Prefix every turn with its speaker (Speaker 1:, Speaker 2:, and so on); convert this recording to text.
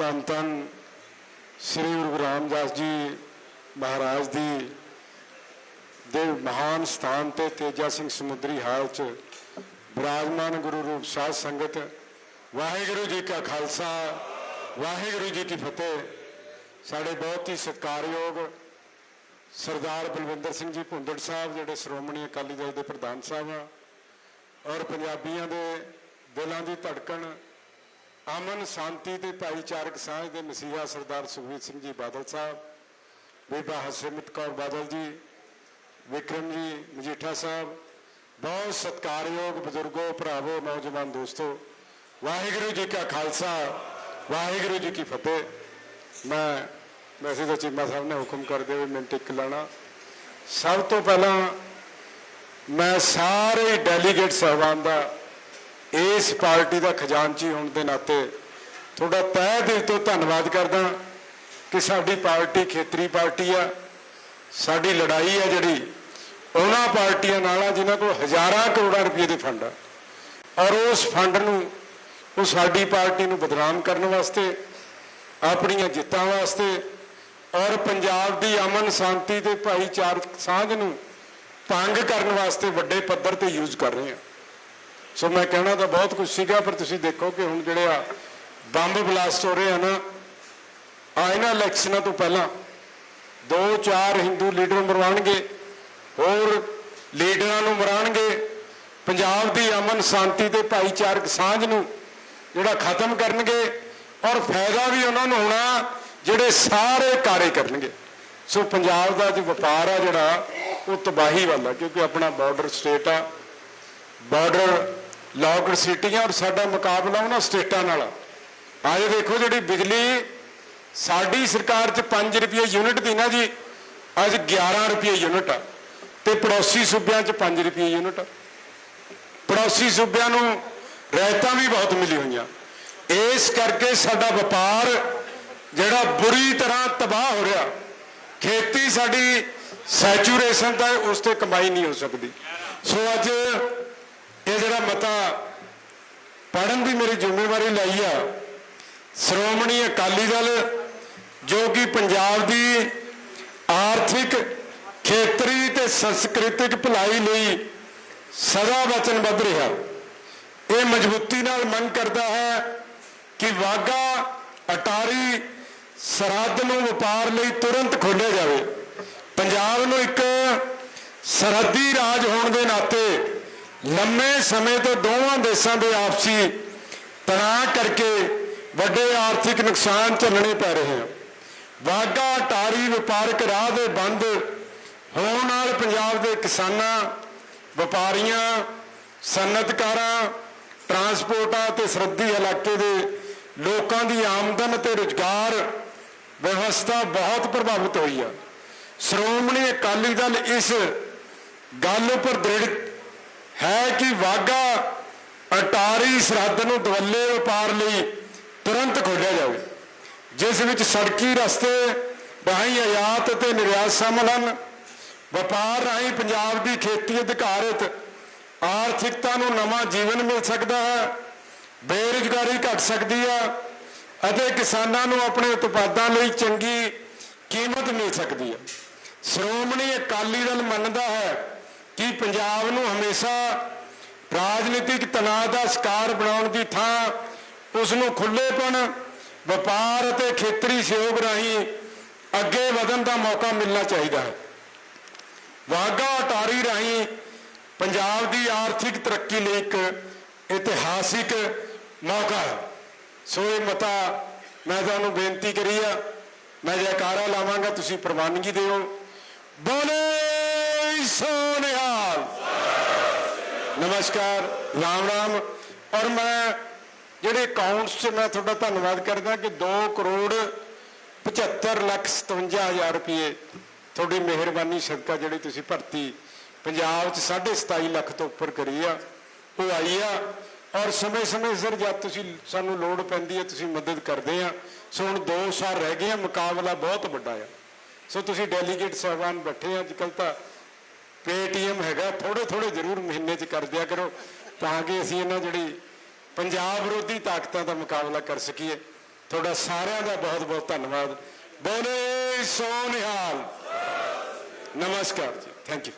Speaker 1: ਧੰਨ ਧੰਨ ਸ੍ਰੀ ਗੁਰੂ ਰਾਮਦਾਸ ਜੀ ਮਹਾਰਾਜ ਦੀ ਦੇ ਮਹਾਨ ਸਥਾਨ ਤੇ ਤੇਜਾ ਸਿੰਘ ਸਮੁੰਦਰੀ ਹਾਲ ਚ ਬਿਰਾਜਮਾਨ ਗੁਰੂ ਰੂਪ ਸਾਧ ਸੰਗਤ, ਵਾਹਿਗੁਰੂ ਜੀ ਕਾ ਖਾਲਸਾ, ਵਾਹਿਗੁਰੂ ਜੀ ਕੀ ਫਤਿਹ। ਸਾਡੇ ਬਹੁਤ ਹੀ ਸਤਿਕਾਰਯੋਗ ਸਰਦਾਰ ਬਲਵਿੰਦਰ ਸਿੰਘ ਜੀ ਭੁੰਦੜ ਸਾਹਿਬ, ਜਿਹੜੇ ਸ਼੍ਰੋਮਣੀ ਅਕਾਲੀ ਦਲ ਦੇ ਪ੍ਰਧਾਨ ਸਾਹਿਬ ਆ, ਔਰ ਪੰਜਾਬੀਆਂ ਦੇ ਦਿਲਾਂ ਦੀ ਧੜਕਣ ਅਮਨ ਸ਼ਾਂਤੀ ਤੇ ਭਾਈਚਾਰਕ ਸਾਂਝ ਦੇ ਮਸੀਹਾ ਸਰਦਾਰ ਸੁਖਬੀਰ ਸਿੰਘ ਜੀ ਬਾਦਲ ਸਾਹਿਬ, ਬੀਬਾ ਹਰਸਿਮਰਤ ਕੌਰ ਬਾਦਲ ਜੀ, ਵਿਕਰਮ ਜੀ ਮਜੀਠਾ ਸਾਹਿਬ, ਬਹੁਤ ਸਤਿਕਾਰਯੋਗ ਬਜ਼ੁਰਗੋ, ਭਰਾਵੋ, ਨੌਜਵਾਨ ਦੋਸਤੋ, ਵਾਹਿਗੁਰੂ ਜੀ ਕਾ ਖਾਲਸਾ, ਵਾਹਿਗੁਰੂ ਜੀ ਕੀ ਫਤਿਹ। ਮੈਂ ਵੈਸੇ ਤਾਂ ਚੀਮਾ ਸਾਹਿਬ ਨੇ ਹੁਕਮ ਕਰਦੇ ਹੋਏ ਮਿੰਟ ਇੱਕ ਲੈਣਾ। ਸਭ ਤੋਂ ਪਹਿਲਾਂ ਮੈਂ ਸਾਰੇ ਡੈਲੀਗੇਟ ਸਾਹਿਬਾਨ ਦਾ ਇਸ ਪਾਰਟੀ ਦਾ ਖਜ਼ਾਨਚੀ ਹੋਣ ਦੇ ਨਾਤੇ ਤੁਹਾਡਾ ਤਹਿ ਦਿਲ ਤੋਂ ਧੰਨਵਾਦ ਕਰਦਾ ਕਿ ਸਾਡੀ ਪਾਰਟੀ ਖੇਤਰੀ ਪਾਰਟੀ ਆ, ਸਾਡੀ ਲੜਾਈ ਆ ਜਿਹੜੀ ਉਹਨਾਂ ਪਾਰਟੀਆਂ ਨਾਲ ਆ, ਜਿਨ੍ਹਾਂ ਕੋਲ ਹਜ਼ਾਰਾਂ ਕਰੋੜਾਂ ਰੁਪਏ ਦੇ ਫੰਡ ਆ। ਔਰ ਉਸ ਫੰਡ ਨੂੰ, ਉਹ ਸਾਡੀ ਪਾਰਟੀ ਨੂੰ ਬਦਨਾਮ ਕਰਨ ਵਾਸਤੇ, ਆਪਣੀਆਂ ਜਿੱਤਾਂ ਵਾਸਤੇ ਔਰ ਪੰਜਾਬ ਦੀ ਅਮਨ ਸ਼ਾਂਤੀ ਤੇ ਭਾਈਚਾਰਕ ਸਾਂਝ ਨੂੰ ਭੰਗ ਕਰਨ ਵਾਸਤੇ ਵੱਡੇ ਪੱਧਰ ਤੇ ਯੂਜ਼ ਕਰ ਰਹੇ ਆ। ਸੋ ਮੈਂ ਕਹਿਣਾ ਤਾਂ ਬਹੁਤ ਕੁਝ ਸੀਗਾ, ਪਰ ਤੁਸੀਂ ਦੇਖੋ ਕਿ ਹੁਣ ਜਿਹੜੇ ਆ ਬੰਬ ਬਲਾਸਟ ਹੋ ਰਹੇ ਆ ਨਾ, ਆ ਇਹਨਾਂ ਇਲੈਕਸ਼ਨਾਂ ਤੋਂ ਪਹਿਲਾਂ ਦੋ ਚਾਰ ਹਿੰਦੂ ਲੀਡਰ ਮਰਵਾਣਗੇ ਹੋਰ ਲੀਡਰਾਂ ਨੂੰ ਮਰਾਣਗੇ ਪੰਜਾਬ ਦੀ ਅਮਨ ਸ਼ਾਂਤੀ ਤੇ ਭਾਈਚਾਰਕ ਸਾਂਝ ਨੂੰ ਜਿਹੜਾ ਖਤਮ ਕਰਨਗੇ, ਔਰ ਫਾਇਦਾ ਵੀ ਉਹਨਾਂ ਨੂੰ ਹੋਣਾ ਜਿਹੜੇ ਸਾਰੇ ਕਾਰੇ ਕਰਨਗੇ। ਸੋ ਪੰਜਾਬ ਦਾ ਜੋ ਵਪਾਰ ਆ ਜਿਹੜਾ, ਉਹ ਤਬਾਹੀ ਵਾਲਾ ਕਿਉਂਕਿ ਆਪਣਾ ਬਾਰਡਰ ਸਟੇਟ ਆ ਬਾਰਡਰ ਲੌਕਡ ਸਿਟੀਆਂ ਔਰ ਸਾਡਾ ਮੁਕਾਬਲਾ ਉਹਨਾਂ ਸਟੇਟਾਂ ਨਾਲ। ਆ ਅੱਜ ਦੇਖੋ ਜਿਹੜੀ ਬਿਜਲੀ ਸਾਡੀ ਸਰਕਾਰ 'ਚ 5 ਰੁਪਏ ਯੂਨਿਟ ਦੀ ਨਾ ਜੀ, ਅੱਜ 11 ਰੁਪਏ ਯੂਨਿਟ ਆ। ਤੇ ਪੜੋਸੀ ਸੂਬਿਆਂ 'ਚ 5 ਰੁਪਏ ਯੂਨਿਟ। ਆ ਪੜੋਸੀ ਸੂਬਿਆਂ ਨੂੰ ਰਹਿਤਾਂ ਵੀ ਬਹੁਤ ਮਿਲੀ ਹੋਈਆਂ। ਇਸ ਕਰਕੇ ਸਾਡਾ ਵਪਾਰ ਜਿਹੜਾ ਬੁਰੀ ਤਰ੍ਹਾਂ ਤਬਾਹ ਹੋ ਰਿਹਾ, ਖੇਤੀ ਸਾਡੀ ਸੈਚੂਰੇਸ਼ਨ ਦਾ ਉਸ ਤੇ ਕਮਾਈ ਨਹੀਂ ਹੋ ਸਕਦੀ। ਸੋ ਅੱਜ ਮਤਾ ਪੜਨ ਦੀ ਮੇਰੀ ਜ਼ਿੰਮੇਵਾਰੀ ਲਈ ਆ। ਸ਼੍ਰੋਮਣੀ ਅਕਾਲੀ ਦਲ, ਜੋ ਕਿ ਪੰਜਾਬ ਦੀ ਆਰਥਿਕ, ਖੇਤਰੀ ਤੇ ਸੰਸਕ੍ਰਿਤਿਕ ਭਲਾਈ ਲਈ ਸਦਾ ਵਚਨਬੱਧ ਰਿਹਾ। ਇਹ ਮਜ਼ਬੂਤੀ ਨਾਲ ਮੰਗ ਕਰਦਾ ਹੈ ਕਿ ਵਾਗਾ ਅਟਾਰੀ ਸਰਹੱਦ ਨੂੰ ਵਪਾਰ ਲਈ ਤੁਰੰਤ ਖੋਲਿਆ ਜਾਵੇ। ਪੰਜਾਬ ਨੂੰ ਇੱਕ ਸਰਹੱਦੀ ਰਾਜ ਹੋਣ ਦੇ ਨਾਤੇ ਲੰਮੇ ਸਮੇਂ ਤੋਂ ਦੋਵਾਂ ਦੇਸ਼ਾਂ ਦੇ ਆਪਸੀ ਤਣਾਅ ਕਰਕੇ ਵੱਡੇ ਆਰਥਿਕ ਨੁਕਸਾਨ ਝੱਲਣੇ ਪੈ ਰਹੇ ਹਨ। ਵਾਗਾ ਅਟਾਰੀ, ਵਪਾਰਕ ਰਾਹ ਦੇ ਬੰਦ ਹੋਣ ਨਾਲ ਪੰਜਾਬ ਦੇ ਕਿਸਾਨਾਂ, ਵਪਾਰੀਆਂ, ਸਨਅਤਕਾਰਾਂ, ਟਰਾਂਸਪੋਰਟਾਂ ਤੇ ਸਰਹੱਦੀ ਇਲਾਕੇ ਦੇ ਲੋਕਾਂ ਦੀ ਆਮਦਨ ਤੇ ਰੁਜ਼ਗਾਰ ਵਿਵਸਥਾ ਬਹੁਤ ਪ੍ਰਭਾਵਿਤ ਹੋਈ ਆ। ਸ਼੍ਰੋਮਣੀ ਅਕਾਲੀ ਦਲ ਇਸ ਗੱਲ ਉੱਪਰ ਦ੍ਰਿੜ ਹੈ ਕਿ ਵਾਗਾ ਅਟਾਰੀ ਸਰਹੱਦ ਨੂੰ ਦਵੱਲੇ ਵਪਾਰ ਲਈ ਤੁਰੰਤ ਖੋਲਿਆ ਜਾਵੇ, ਜਿਸ ਵਿੱਚ ਸੜਕੀ ਰਸਤੇ ਰਾਹੀਂ ਆਯਾਤ ਅਤੇ ਨਿਰਯਾਤ ਸ਼ਾਮਲ ਹਨ। ਵਪਾਰ ਰਾਹੀਂ ਪੰਜਾਬ ਦੀ ਖੇਤੀ ਅਧਿਕਾਰਿਤ ਆਰਥਿਕਤਾ ਨੂੰ ਨਵਾਂ ਜੀਵਨ ਮਿਲ ਸਕਦਾ ਹੈ, ਬੇਰੁਜ਼ਗਾਰੀ ਘਟ ਸਕਦੀ ਹੈ ਅਤੇ ਕਿਸਾਨਾਂ ਨੂੰ ਆਪਣੇ ਉਤਪਾਦਾਂ ਲਈ ਚੰਗੀ ਕੀਮਤ ਮਿਲ ਸਕਦੀ ਹੈ। ਸ਼੍ਰੋਮਣੀ ਅਕਾਲੀ ਦਲ ਮੰਨਦਾ ਹੈ ਕਿ ਪੰਜਾਬ ਨੂੰ ਹਮੇਸ਼ਾ ਰਾਜਨੀਤਿਕ ਤਣਾਅ ਦਾ ਸ਼ਿਕਾਰ ਬਣਾਉਣ ਦੀ ਥਾਂ ਉਸ ਨੂੰ ਖੁੱਲੇਪਣ ਵਪਾਰ ਅਤੇ ਖੇਤਰੀ ਸਹਿਯੋਗ ਰਾਹੀਂ ਅੱਗੇ ਵਧਣ ਦਾ ਮੌਕਾ ਮਿਲਣਾ ਚਾਹੀਦਾ ਹੈ। ਵਾਗਾ ਅਟਾਰੀ ਰਾਹੀਂ ਪੰਜਾਬ ਦੀ ਆਰਥਿਕ ਤਰੱਕੀ ਲਈ ਇੱਕ ਇਤਿਹਾਸਿਕ ਮੌਕਾ ਹੈ। ਸੋ ਇਹ ਮਤਾ ਮੈਂ ਤੁਹਾਨੂੰ ਬੇਨਤੀ ਕਰੀ ਆ। ਮੈਂ ਜੈਕਾਰਾ ਲਾਵਾਂਗਾ, ਤੁਸੀਂ ਪ੍ਰਵਾਨਗੀ ਦਿਓ। ਬੋਲੇ ਸੋਨਿਹਾਲ ਨਮਸਕਾਰ, ਰਾਮ ਰਾਮ। ਔਰ ਮੈਂ ਜਿਹੜੇ ਅਕਾਊਂਟਸ 'ਚ ਮੈਂ ਤੁਹਾਡਾ ਧੰਨਵਾਦ ਕਰਦਾ ਕਿ 2 ਕਰੋੜ 75 ਲੱਖ 57 ਰੁਪਏ ਤੁਹਾਡੀ ਮਿਹਰਬਾਨੀ ਸਦਕਾ ਜਿਹੜੀ ਤੁਸੀਂ ਭਰਤੀ ਪੰਜਾਬ 'ਚ 27.5 ਲੱਖ ਤੋਂ ਉੱਪਰ ਕਰੀ ਆ, ਉਹ ਆਈ ਆ। ਔਰ ਸਮੇਂ-ਸਮੇਂ ਸਿਰ ਜਦ ਤੁਸੀਂ ਸਾਨੂੰ ਲੋੜ ਪੈਂਦੀ ਹੈ, ਤੁਸੀਂ ਮਦਦ ਕਰਦੇ ਆ। ਸੋ ਹੁਣ 2 ਸਾਲ ਰਹਿ ਗਏ ਆ, ਮੁਕਾਬਲਾ ਬਹੁਤ ਵੱਡਾ ਆ। ਸੋ ਤੁਸੀਂ ਡੈਲੀਗੇਟ ਸਾਹਿਬਾਨ ਬੈਠੇ ਅੱਜ ਅੱਜਕੱਲ ਤਾਂ ਪੇਟੀਐਮ ਹੈਗਾ ਥੋੜੇ ਥੋੜੇ ਜ਼ਰੂਰ ਮਹੀਨੇ 'ਚ ਕਰ ਦਿਆ ਕਰੋ, ਤਾਂ ਕਿ ਅਸੀਂ ਇਹਨਾਂ ਜਿਹੜੀ ਪੰਜਾਬ ਵਿਰੋਧੀ ਤਾਕਤਾਂ ਦਾ ਮੁਕਾਬਲਾ ਕਰ ਸਕੀਏ। ਤੁਹਾਡਾ ਸਾਰਿਆਂ ਦਾ ਬਹੁਤ ਬਹੁਤ ਧੰਨਵਾਦ। ਬੋਲੇ ਸੋ ਨਿਹਾਲ। ਨਮਸਕਾਰ ਜੀ। Thank you